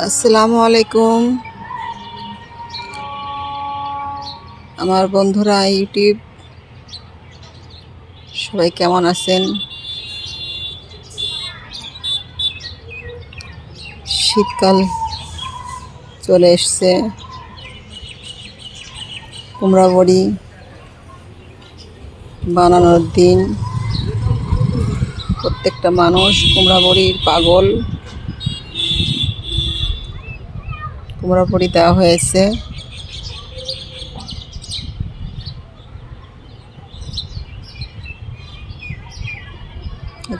আসসালামু আলাইকুম। আমার বন্ধুরা ইউটিউব, সবাই কেমন আছেন? শীতকাল চলে এসছে। কুমড়া বড়ি বানানোর দিন। প্রত্যেকটা মানুষ কুমড়া বড়ির পাগল। কুমড়া পুরি দেওয়া হয়েছে।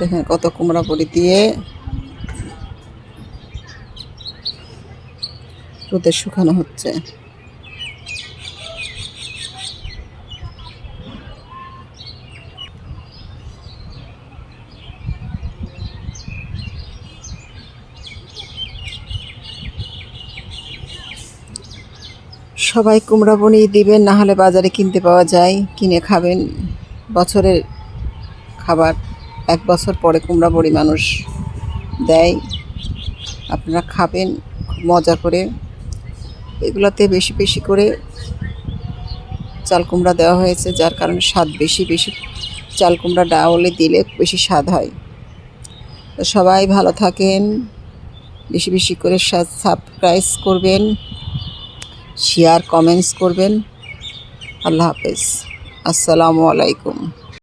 দেখেন কত কুমড়া পুরি দিয়ে রোদে শুকানো হচ্ছে। সবাই কুমড়া বনি দিবেন, না হলে বাজারে কিনতে পাওয়া যায়, কিনে খাবেন। বছরের খাবার, এক বছর পরে কুমড়া বড়ি মানুষ দেয়, আপনারা খাবেন, খুব মজা করে। এগুলোতে বেশি বেশি করে চাল কুমড়া দেওয়া হয়েছে, যার কারণে স্বাদ বেশি বেশি। চাল কুমড়া ডাউলে দিলে বেশি স্বাদ হয়। তো সবাই ভালো থাকেন, বেশি বেশি করে সাবস্ক্রাইব করবেন। শেয়ার কমেন্টস করবেন। আল্লাহ হাফেজ। আসসালামু আলাইকুম।